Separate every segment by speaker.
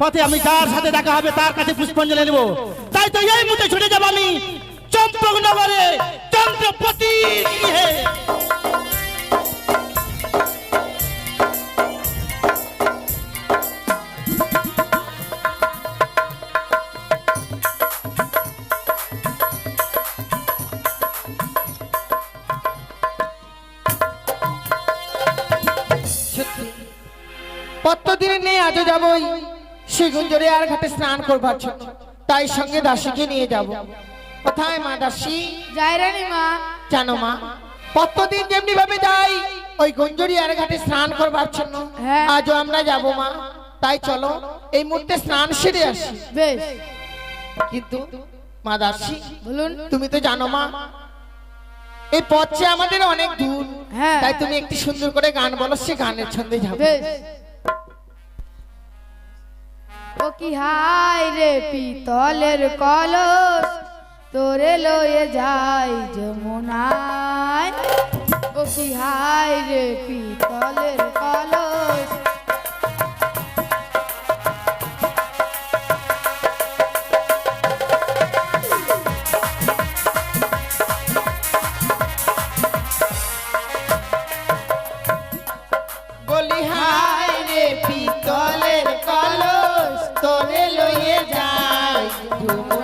Speaker 1: পথে আমি যার সাথে দেখা হবে, তার কাছে পুষ্পাঞ্জলি নেব। তাই তো এই মুহূর্তে ছুটে যাব আমি চম্পকনগরে চন্দ্রপতি!
Speaker 2: সেগুঞ্জরে আর ঘাটে স্নান করবার জন্য। তাই সঙ্গে দাসীকে নিয়ে যাব। কোথায় মা দাসী?
Speaker 3: রানী মা।
Speaker 2: জানো মা কতদিন যেমনি ভাবে যাই ওই গঞ্জরি আর ঘাটে স্নান করবার জন্য।
Speaker 3: হ্যাঁ।
Speaker 2: আজও আমরা যাব মা। তাই চলো এই মুহূর্তে স্নান সেরে আসি।
Speaker 3: বেশ।
Speaker 2: কিন্তু মা দাসী
Speaker 3: বলুন।
Speaker 2: তুমি তো জানো মা এই পথে আমাদের অনেক দূর।
Speaker 3: হ্যাঁ।
Speaker 2: তাই তুমি একটি সুন্দর করে গান বলো সে গানের ছন্দে যাবে।
Speaker 3: ও কি হাই রে পিতলের কলস? তোরে লয়ে যাই যমুনায়। ও কি হাই রে পিতলের কলস?
Speaker 2: যাই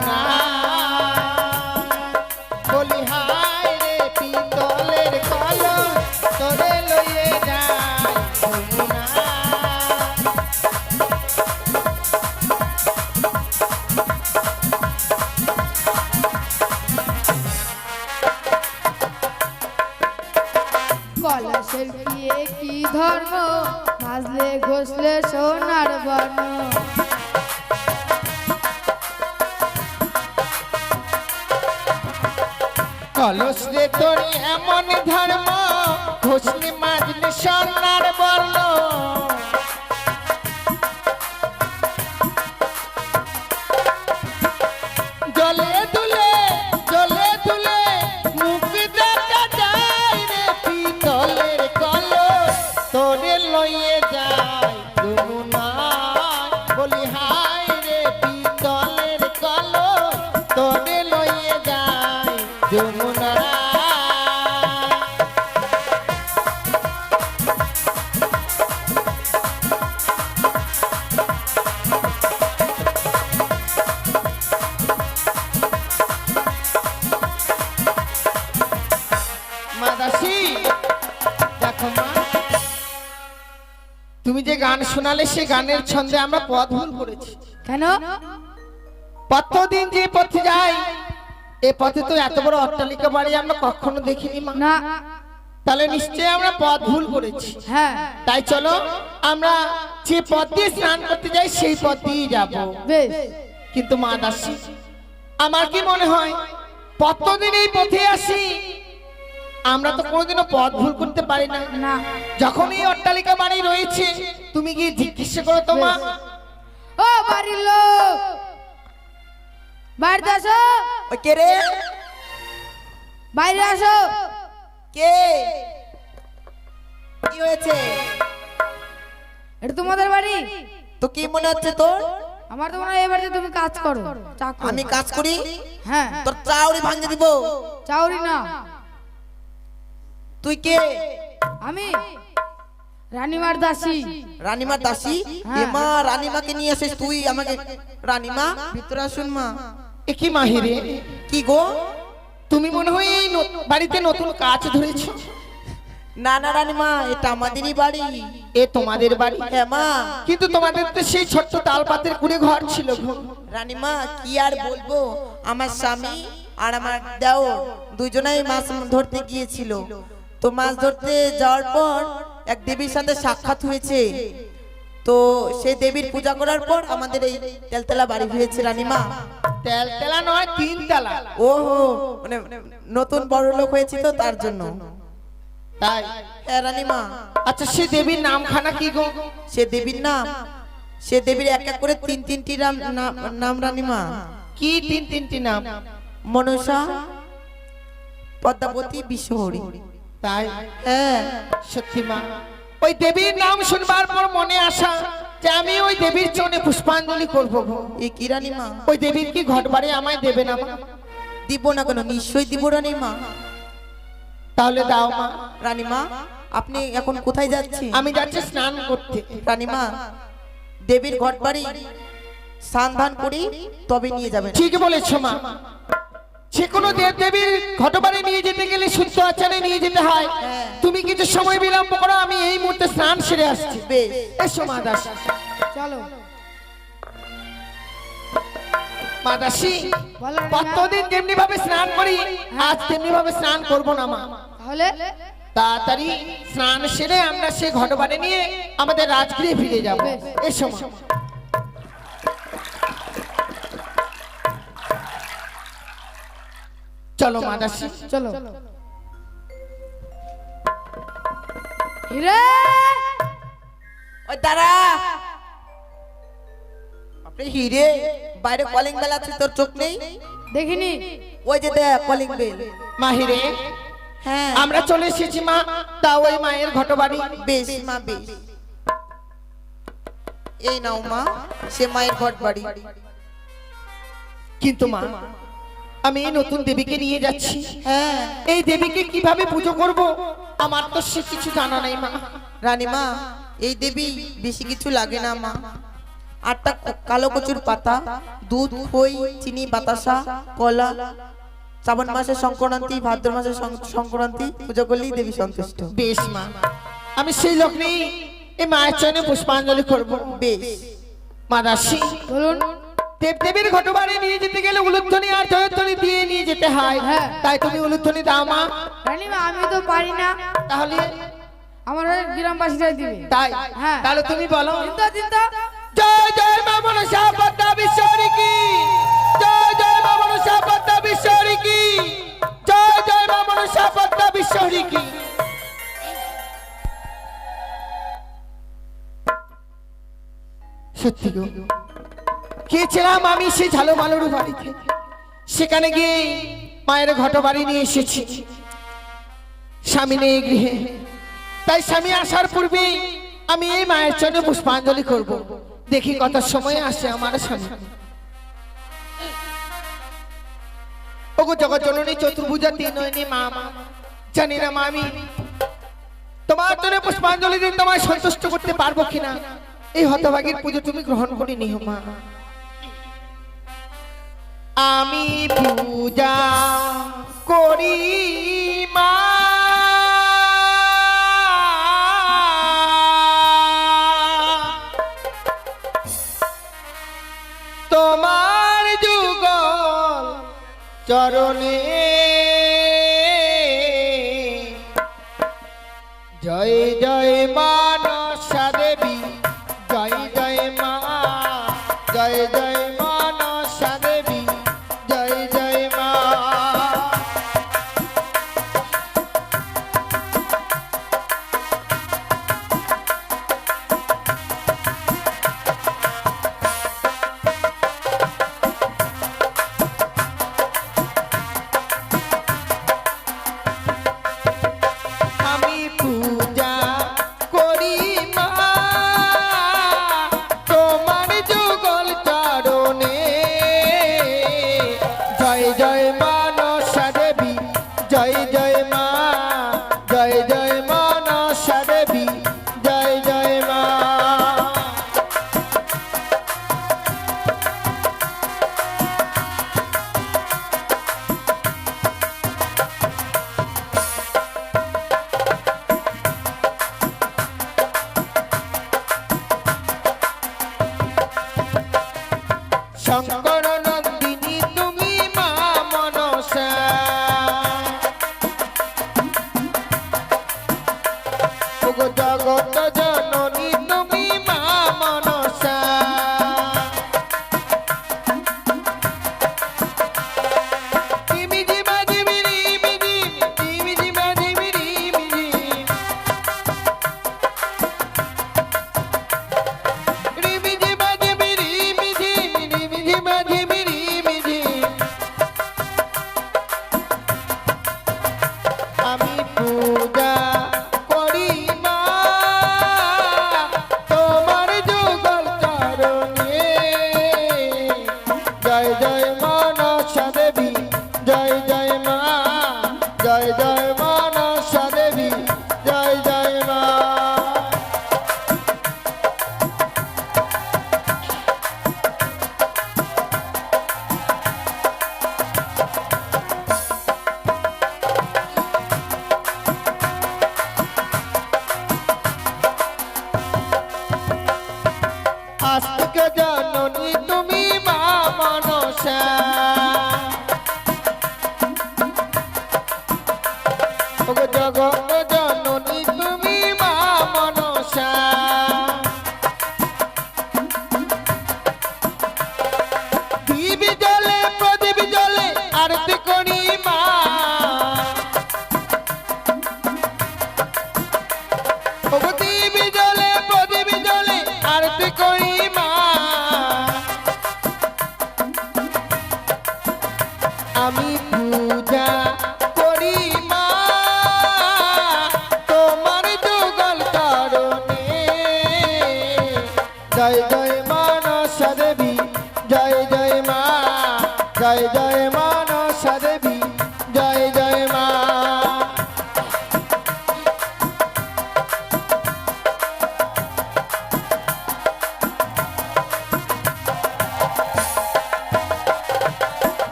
Speaker 2: সে গানের ছন্দে আমরা পথ ভুল করেছি।
Speaker 3: কেন?
Speaker 2: কতদিন যে পথে যাই এ পথে তো এত বড় অট্টালিকা বাড়ি আমরা কখনো দেখিনি
Speaker 3: না।
Speaker 2: তাহলে নিশ্চয়ই আমরা পথ ভুল করেছি।
Speaker 3: হ্যাঁ।
Speaker 2: তাই চলো আমরা যে পথ দিয়ে স্নান করতে যাই সেই পথ দিয়ে যাব।
Speaker 3: বেশ।
Speaker 2: কিন্তু মা দাসী আমার কি মনে হয় কতদিন এই পথে আসি আমরা তো কোনোদিনও পথ ভুল করতে পারি না।
Speaker 3: না।
Speaker 2: যখন অট্টালিকা বাড়ি রয়েছে তুমি গিয়ে জিজ্ঞাসা করো তো মা
Speaker 3: ও বাড়ির লোক। বাড়িতে আসো।
Speaker 4: ওই কে রে?
Speaker 3: বাইরে আসো।
Speaker 4: কে? কি হয়েছে?
Speaker 3: এটা তোমাদের বাড়ি?
Speaker 4: তো কি মনে হচ্ছে তোর?
Speaker 3: আমার তো মনে হয় বাড়িতে তুমি কাজ করো চাকর।
Speaker 4: আমি কাজ করি?
Speaker 3: হ্যাঁ।
Speaker 4: তোর চাউরি ভাঙে দিব।
Speaker 3: চাউরি না।
Speaker 4: তুই কে?
Speaker 3: আমি। রানীমার দাসী।
Speaker 4: রানীমা দাসী?
Speaker 3: হ্যাঁ।
Speaker 4: এমা রানীমাকে নিয়ে আসিস তুই আমাকে। রানীমা ভিতরে আসুন মা।
Speaker 2: একই মাহিরে
Speaker 4: কি গো?
Speaker 2: তুমি মনে হয় এই ন- বাড়িতে নতুন কাজ ধরেছো?
Speaker 4: না না রানীমা এটা আমাদেরই বাড়ি।
Speaker 2: এ তোমাদের বাড়ি?
Speaker 4: হ্যাঁ মা।
Speaker 2: কিন্তু তোমাদের তো সেই ছোট্ট তাল পাতের কুড়ে ঘর ছিল গো।
Speaker 4: রানীমা কি আর বলব? আমার স্বামী আর আমার দেওর দুজনেই মাছ ধরতে গিয়েছিল। তো মাছ ধরতে যাওয়ার পর এক দেবীর সাথে সাক্ষাৎ হয়েছে। তো সেই দেবীর পূজা করার পর আমাদের এই তেলতেলা বাড়ি হয়েছে রানীমা।
Speaker 2: তেল তেলা নয় তিন তেলা
Speaker 4: ও হো মানে নতুন বড় লোক হয়েছে তো তার জন্য।
Speaker 2: তাই?
Speaker 4: হ্যাঁ রানীমা।
Speaker 2: আচ্ছা সে দেবীর নামখানা কি গো?
Speaker 4: সে দেবীর নাম। সে দেবীর এক এক করে তিন তিনটি নাম নাম- নাম রানীমা।
Speaker 2: কি তিন তিনটি নাম?
Speaker 4: মনসা পদ্মাবতী বিশ্বহরি।
Speaker 2: তাই
Speaker 4: হ্যাঁ
Speaker 2: সত্যি মা ওই দেবীর নাম শুনবার পর মনে আসা যে আমি ওই দেবীর চরণে পুষ্পাঞ্জলি করব গো।
Speaker 4: এ কি রানীমা
Speaker 2: ওই দেবীর কি ঘট বাড়ি আমায় দেবে না মা?
Speaker 4: দিব না কেন? নিশ্চয়ই দিব রানীমা
Speaker 2: তাহলে দাও মা।
Speaker 4: রানীমা আপনি এখন কোথায় যাচ্ছেন?
Speaker 2: আমি যাচ্ছি স্নান করতে।
Speaker 4: রানীমা দেবীর ঘট বাড়ি স্নান ধান করি তবে নিয়ে যাবেন।
Speaker 2: ঠিক বলেছ মা। যে কোনো দেব দেবীর ঘটবারে নিয়ে যেতে গেলে শুদ্ধ আচারে নিয়ে যেতে হয়। তুমি কিছু সময় বিলম্ব করো আমি এই মুহূর্তে স্নান সেরে আসছি। এসো মা দাসী।
Speaker 3: চলো।
Speaker 2: মা দাসী কতদিন যেমনি ভাবে স্নান করি? আজ তেমনি ভাবে স্নান করব না মা।
Speaker 3: তাহলে?
Speaker 2: তাড়াতাড়ি স্নান সেরে আমরা সে ঘটবারে নিয়ে আমাদের রাজগৃহে ফিরে যাব।
Speaker 3: বেশ।
Speaker 2: এসো মা। চলো মা দাসী
Speaker 3: চলো। হিরে!
Speaker 4: ওই দাঁড়া। আপনি হিরে? বাইরে কলিং বেল আছে তোর চোখ নেই?
Speaker 3: দেখিনি।
Speaker 4: ওই যে দেখ কলিং বেল
Speaker 2: মাহিরে
Speaker 4: হ্যাঁ।
Speaker 2: আমরা চলে এসেছি মা তা ওই মায়ের ঘটবাড়ি।
Speaker 4: বেশ মা বেশ। এই নাও মা সে মায়ের ঘট বাড়ি
Speaker 2: কিন্তু মা আমি এই নতুন দেবীকে নিয়ে যাচ্ছি।
Speaker 4: হ্যাঁ
Speaker 2: এই দেবীকে কীভাবে পুজো করব? আমার তো সে কিছু জানা নাই মা।
Speaker 4: রানীমা এই দেবী বেশি কিছু লাগে না মা। আটটা কালো কচুর পাতা দুধ খই চিনি বাতাসা কলা শ্রাবণ মাসের সংক্রান্তি ভাদ্র মাসের সংক্রান্তি পুজো করলেই দেবী সন্তুষ্ট।
Speaker 2: বেশ মা। আমি সেই লগ্নেই এই মায়ের চরণে পুষ্পাঞ্জলি করব।
Speaker 4: বেশ।
Speaker 2: মা দাসী
Speaker 3: বলুন।
Speaker 2: দেব দেবীর ঘটবাড়ি নিয়ে যেতে গেলে উলুধ্বনি আর জয়ধ্বনি দিয়ে নিয়ে যেতে হয়।
Speaker 3: হ্যাঁ।
Speaker 2: তাই তুমি উলুধ্বনি দাও মা।
Speaker 3: রানীমা আমি তো পারি না।
Speaker 2: তাহলে
Speaker 3: আমার গ্রামবাসীরা দিবে।
Speaker 2: তাই?
Speaker 3: হ্যাঁ।
Speaker 2: তাহলে তুমি বলো। জয় জয় মা মনসা পদ্মা বিশ্বরী কি? জয় জয় মা মনসা পদ্মা বিশ্বরী কি? জয় জয় মা মনসা পদ্মা বিশ্বরী কি? সত্যি গো। গিয়েছিলাম আমি সেই ঝালো মালুর বাড়িতে সেখানে গিয়ে মায়ের ঘট বাড়ি নিয়ে এসেছি। স্বামী নেই গৃহে। তাই স্বামী আসার পূর্বে আমি এই মায়ের জন্য পুষ্পাঞ্জলি করব। দেখি কত সময় আসে আমার স্বামী। ওগো জগৎ জননী চতুর্ভুজা তিন মা মা, জানি না মা আমি তোমার জন্য পুষ্পাঞ্জলি দিয়ে তোমায় সন্তুষ্ট করতে পারব কিনা? এই হতভাগীর পুজো তুমি গ্রহণ করে নিও মা। আমি পূজা করি মা। তোমার যুগল চরণে জয় জয় মানসা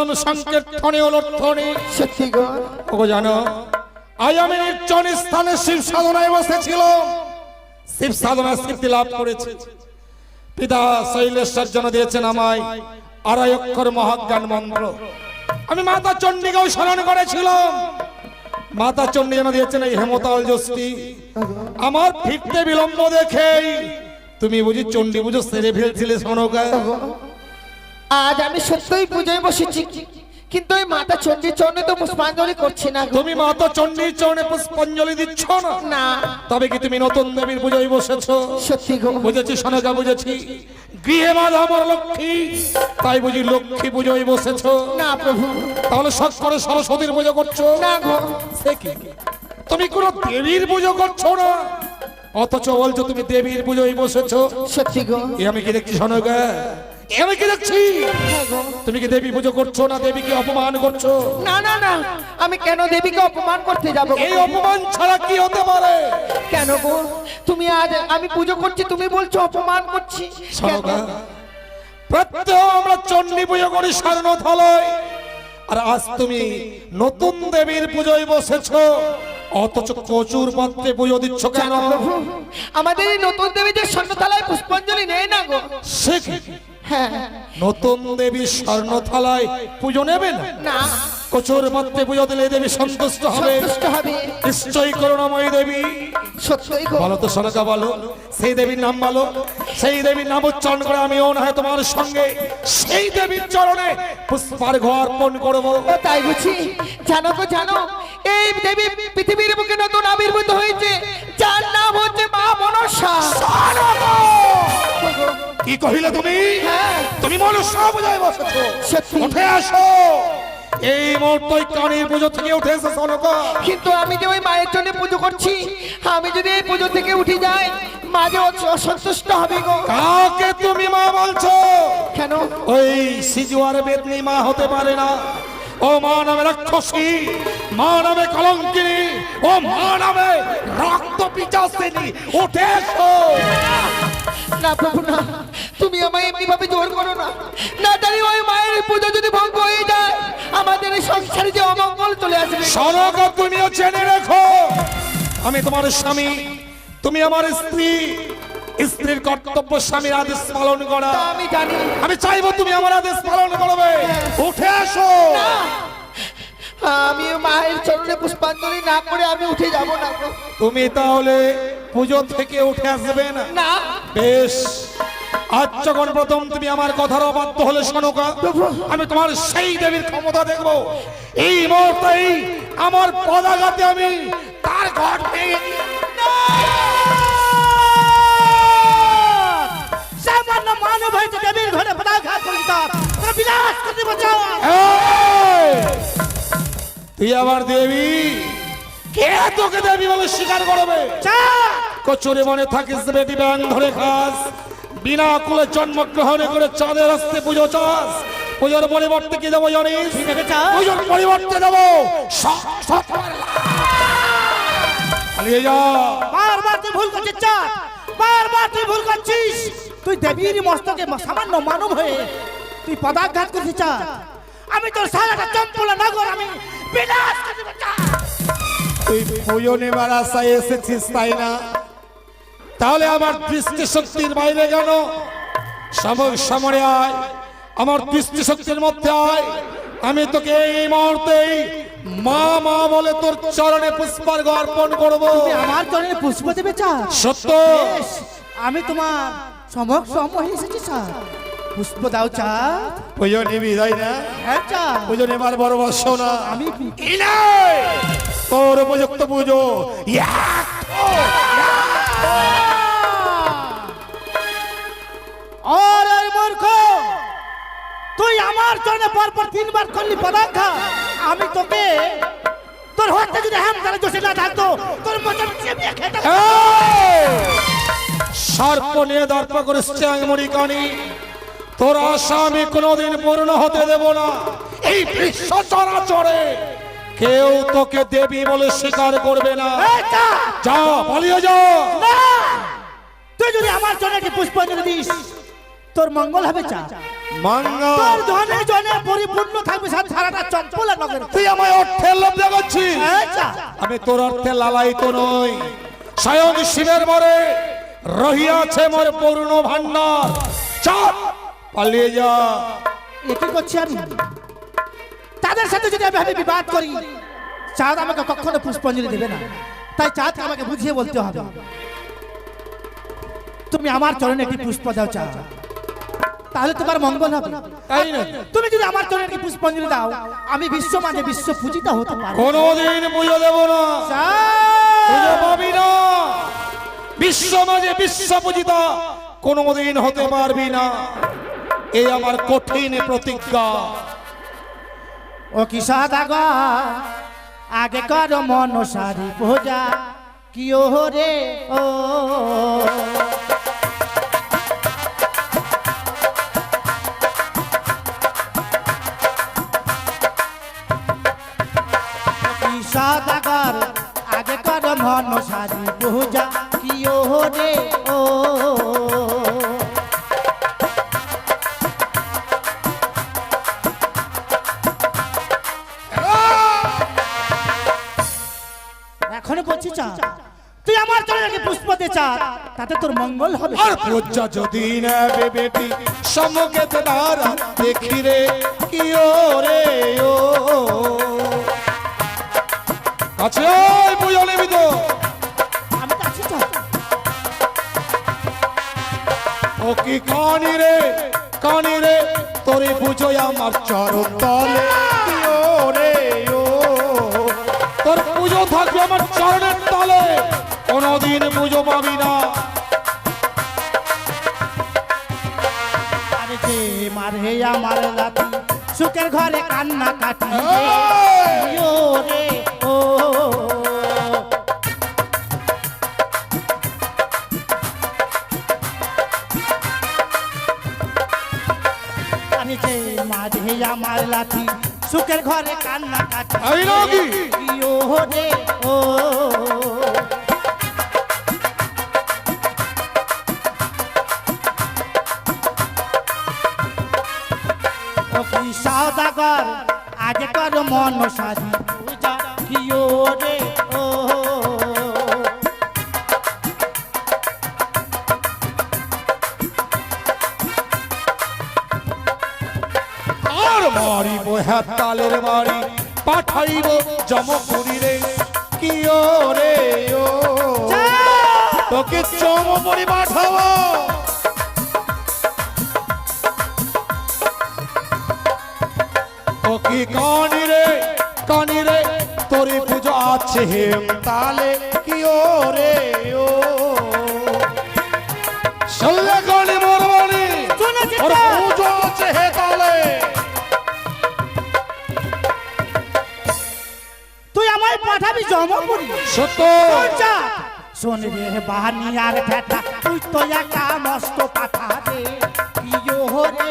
Speaker 5: শুনলাম সংকীর্তনে অলর্থনে
Speaker 2: সত্যি গো।
Speaker 5: জানো আজ আমি নির্জন স্থানে শিব সাধনায় বসেছিল। শিব সাধনা সিদ্ধি লাভ করেছে। পিতা শৈলেশ্বর জন্য দিয়েছেন আমায় আড়াই অক্ষর মহাজ্ঞান মন্ত্র। আমি মাতা চণ্ডীকেও স্মরণ করেছিলাম। মাতা চণ্ডী যেন দিয়েছেন এই হেমতাল যষ্টি আমার ফিরতে বিলম্ব দেখেই তুমি বুঝি চণ্ডী পুজো সেরে ফেলছিলে সোনকা
Speaker 2: আজ আমি সত্যই পুজোয় বসেছি। কিন্তু ওই মাতা চণ্ডী চরণে তো পুষ্পাঞ্জলি করছি না
Speaker 5: তুমি মাতা চণ্ডীর চরণে পুষ্পাঞ্জলি দিচ্ছ না?
Speaker 2: না।
Speaker 5: তবে কি তুমি নতুন দেবীর পুজোয় বসেছো?
Speaker 2: সত্যি গো।
Speaker 5: বুঝেছি সোনকা বুঝেছি। গৃহে মা আমার লক্ষ্মী তাই বুঝি লক্ষ্মী পুজোয় বসেছো।
Speaker 2: না প্রভু।
Speaker 5: তাহলে সব করে সরস্বতীর পুজো করছ?
Speaker 2: না গো।
Speaker 5: সে কি? তুমি কোন দেবীর পুজো করছ না? অথচ বলছো তুমি দেবীর পুজোয় বসেছো।
Speaker 2: সত্যি গো।
Speaker 5: এ আমি কি দেখছি সোনকা এ আমি কি দেখছি তুমি কি দেবী পুজো করছ না দেবীকে অপমান করছ?
Speaker 2: না না না আমি কেন দেবীকে অপমান করতে যাব?
Speaker 5: এই অপমান ছাড়া কি হতে পারে?
Speaker 2: কেন গো? তুমি আজ আমি পুজো করছি তুমি বলছো অপমান করছি?
Speaker 5: প্রত্যহ আমরা চণ্ডী পুজো করি স্বর্ণথলয়। আর আজ তুমি নতুন দেবীর পুজোয় বসেছো। অথচ কচুর পাত্রে পুজো দিচ্ছ কেন?
Speaker 2: আমাদের এই নতুন দেবীদের স্বর্ণতলায় পুষ্পাঞ্জলি নেই না গো।
Speaker 5: সে?
Speaker 2: হ্যাঁ
Speaker 5: নতুন দেবী স্বর্ণথালায় পুজো নেবেন
Speaker 2: না?
Speaker 5: কচুর পাত্রে পুজো দিলে দেবী সন্তুষ্ট হবে। নিশ্চয়ই করুণাময়ী দেবী।
Speaker 2: সত্যই
Speaker 5: বলো তো সনকা বলো। সেই দেবীর নাম বলো। সেই দেবীর নাম উচ্চারণ করে আমিও না হয় তোমার সঙ্গে। সেই দেবীর চরণে পুষ্পার ঘর অর্পণ করব।
Speaker 2: তাই বুঝি। জানো গো জানো। এই দেবী পৃথিবীর বুকে নতুন আবির্ভূত হয়েছে। যার নাম হচ্ছে মা মনসা।
Speaker 5: কি কহিলে তুমি?
Speaker 2: হ্যাঁ।
Speaker 5: তুমি মনুষ্য পূজায় বসেছো। উঠে আসো। এই মুহূর্তে কানের পুজো থেকে উঠে এসে সনকা।
Speaker 2: কিন্তু আমি যে ওই মায়ের জন্য পুজো করছি আমি যদি এই পুজো থেকে উঠে যাই মা যে অসন্তুষ্ট হবে গো।
Speaker 5: কাকে তুমি মা বলছো?
Speaker 2: কেন?
Speaker 5: ওই সিজুয়ার বেদনি মা হতে পারে না। ও মা নামে রাক্ষসী মা নামে কলঙ্কিনী ও মা নামে রক্ত পিচাসিনী। উঠে এসো।
Speaker 2: না প্রভু না তুমি আমায় এমনি ভাবে জোর করো না। না জানি ওই মায়ের পুজো যদি ভঙ্গ হয়ে যায় আমাদের এই সংসারে যে অমঙ্গল চলে আসবে।
Speaker 5: সনক তুমিও জেনে রেখো আমি তোমার স্বামী তুমি আমার স্ত্রী স্ত্রীর কর্তব্য স্বামীর আদেশ পালন করা।
Speaker 2: আমি জানি।
Speaker 5: আমি চাইব তুমি আমার আদেশ পালন করবে। উঠে আসো।
Speaker 2: আমি মায়ের চরণে পুষ্পাঞ্জলি না করে আমি উঠে যাব না
Speaker 5: তুমি তাহলে পুজো থেকে উঠে আসবে না?
Speaker 2: না।
Speaker 5: বেশ। আজ যখন প্রথম তুমি আমার কথার অবাধ্য হলে শোনকা আমি তোমার সেই দেবীর ক্ষমতা দেখব। এই মুহূর্তেই আমার পদাঘাতে আমি তার ঘর ভেঙে
Speaker 1: সামান্য মানব হয়েছে দেবীর ঘরে পদাঘাত করেছি তার বিনাশ করতে বচাও!
Speaker 5: তুই আবার দেবী কে তোকে দেবী বলে স্বীকার করবে? কচুরি মনে থাকিস বেটি ব্যাং ধরে খাস। বিনা কুলে জন্মগ্রহণ করে চাঁদের হস্তে পুজো চাস। পুজোর পরিবর্তে কি দেবো জানিস? পুজোর পরিবর্তে দেবো
Speaker 1: বারবার তুই ভুল করছিস চাঁদ বারবার তুই ভুল করছিস। তুই দেবীর মস্তকে সামান্য মানব হয়ে তুই পদাঘাত করছিস চাঁদ আমি তোর সারাটা চম্পলা নগর আমি বিনাশ করে দেবো
Speaker 5: তুই এসেছিস তাই না? তাহলে আমার দৃষ্টি শক্তির বাইরে কেন সময় সমরে আয়। আমার দৃষ্টি শক্তির মধ্যে আয়। আমি তোকে এই মুহূর্তেই মা মা বলে তোর চরণে পুষ্পার্ঘ অর্পণ করব।
Speaker 1: আমার চরণে পুষ্প দেবে চাঁদ
Speaker 5: সত্য।
Speaker 1: আমি তোমার সমক সম হয়ে এসেছি চাঁদ পুষ্প দাও
Speaker 5: তাই না
Speaker 1: হ্যাঁ চাঁদ
Speaker 5: পুজো নেবার বড় বর্ষ না।
Speaker 1: আমি
Speaker 5: তোর উপযুক্ত পুজো!
Speaker 1: আরে মূর্খ! তুই আমার জন্য পরপর তিনবার করলি পদাঘা আমি তোকে তোর হাতে যদি হ্যাম তাহলে দোষে না থাকতো তোর মতন চেপিয়ে খেতে!
Speaker 5: সর্প নিয়ে দর্প করিস চ্যাংমুড়ি কানি। তোর আশা আমি কোনোদিন পূর্ণ হতে দেব না। এই বিশ্ব চরাচরে কেউ তোকে দেবী বলে স্বীকার করবে না। যা পালিয়ে যা।
Speaker 1: তুই যদি আমার জন্য একটি পুষ্পাঞ্জলি দিস তোর মঙ্গল হবে চা তোর ধনে জনে পরিপূর্ণ থাকবে সারাটা চম্পলা নগর।
Speaker 5: তুই আমায় অর্থের লোভ দেখাচ্ছিস। আমি তোর অর্থে লালায়িত নই। স্বয়ং শিবের মরে রহিয়াছে মোর পূর্ণ ভান্ডার চাপ পালিয়ে যা।
Speaker 1: এ কি করছি আমি। তাদের সাথে যদি আমি আমি বিবাদ করি চাঁদ আমাকে কখনো পুষ্পাঞ্জলি দেবে না। তাই চাঁদকে আমাকে বুঝিয়ে বলতে হবে। তুমি আমার চরণে একটি পুষ্প দাও চাঁদ। তাহলে তোমার মঙ্গল হবে।
Speaker 5: তাই না?
Speaker 1: তুমি যদি আমার চরণে একটি পুষ্পাঞ্জলি দাও আমি বিশ্ব মাঝে বিশ্ব পূজিতা হতে পারব।
Speaker 5: কোনোদিন পুজো দেব না। পুজো
Speaker 1: চাঁদ!
Speaker 5: পাবি না। বিশ্ব মাঝে বিশ্ব পূজিতা কোনোদিন হতে পারবি না। এই আমার কঠিন প্রতিজ্ঞা।
Speaker 1: ও কি সাদাগা আগে কর মন সারি পূজা, কি ও রে, ও। মঙ্গল হবে।
Speaker 5: আর লজ্জা যদি নেবে বেটি সম্মুখে দাঁড়া দেখি রে কি ও রে ও। আয়, পুজো নেবি তো
Speaker 1: আমি তো আছি চা
Speaker 5: ও কি কানি রে কানি রে তোরে বুঝো আমার চরণ তলে কি ও রে ও। তোর পুজো থাকবে আমার চরণের তলে কোনোদিন পুজো পাবি না।
Speaker 1: যে মারে আমার লাতি সুখের ঘরে কান্না কাটি রে ও। মাঝে আমার লাথি সুখের ঘরে কান্না কাটি ও রে ও ও। সদাগর আগে কর মন সাজি। পূজা কি ও রে ও।
Speaker 5: আর মারিব হ্যাঁ তালের মারি পাঠাইব জমপুরি রে। কি ও রে ও। তোকে চমপুরি পাঠাবো। কি কানি রে? কানি রে? তোরে পুজো আছে হেম তালে। কি ও রে ও? সল্লে কানি মরবো ওর পুজো আছে হে তালে।
Speaker 1: তুই আমায় পাঠাবি জমপুরি
Speaker 5: সত্য।
Speaker 1: যা। শোন রে বাহানি আর বেটা তুই তো একা মস্ত পাঠা রে প্রিয় রে?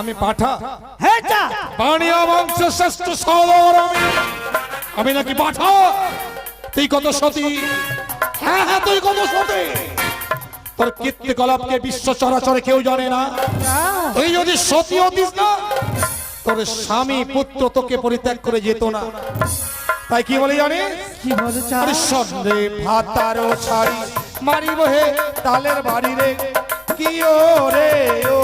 Speaker 5: আমি পাঠা।
Speaker 1: হ্যাঁ যা
Speaker 5: বাণিয়া বংশ শ্রেষ্ঠ সহদর আমি আমি নাকি পাঠা? তুই কত সতী? হ্যাঁ হ্যাঁ তুই কত সতী? তোর কীর্তিকলাপকে বিশ্ব চরাচরে কেউ জানে না। তুই যদি সতী হতিস না তোর স্বামী পুত্র তোকে পরিত্যাগ করে যেত না। তাই কি বলে জানিস?
Speaker 1: কি বলে চা
Speaker 5: আরে সন্দেহ ভাতারও ছাড়ি মারিব হে তালের বাড়ি রে। কি ও রে ও?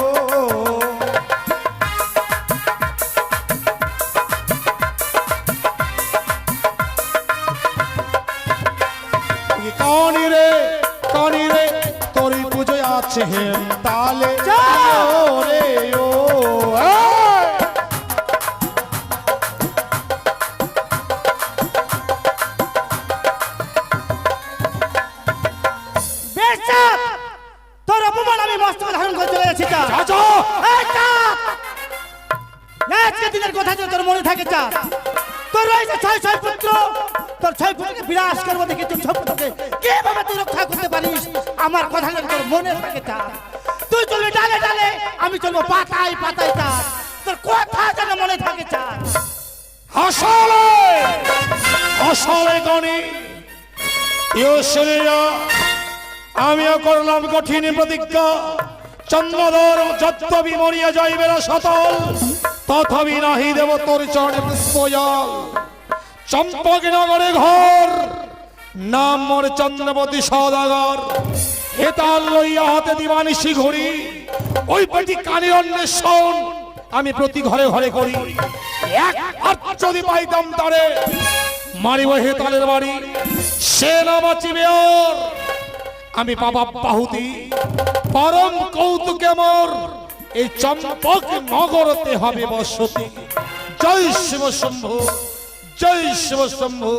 Speaker 5: কানি রে কানি রে তোরই পুজোয় আছে হে তালে। ও রে ও?
Speaker 1: থাকে চাপ তোর রয়েছে ছয় ছয় পুত্র। তোর ছয় পুত্রকে বিনাশ করব দেখে তুই ছয় পুত্রকে কীভাবে তুই রক্ষা করতে পারিস? আমার কথা তোর মনে থাকে চাপ তুই চলবি ডালে ডালে, আমি চলবো পাতায় পাতায় চাপ তোর কথা যেন মনে থাকে চাপ
Speaker 5: আসলে আসলে গণি। ইউসুরিয়া আমিও করলাম কঠিন প্রতিজ্ঞা। চন্দ্রধর যদ্যপি মরিয়া যাইবে না সতল। তথাপি নাহি দেব তোর চরণে পুষ্পজল। চম্পক নগরে ঘর, নাম মোর চন্দ্রপতি সদাগর। হেতাল লইয়া হাতে দিবানিসি ঘড়ি ওই পেটি কানির অন্বেষণ আমি প্রতি ঘরে ঘরে করি। এক হাত যদি পাইতাম তারে, মারিব হেতালের বাড়ি। সে না বাঁচিবে আমি বাবা বাহুতি পরম কৌতুকে মোর। এই চম্পক নগরতে হবে বসতি। জয় শিব শম্ভু জয় শিব শম্ভু।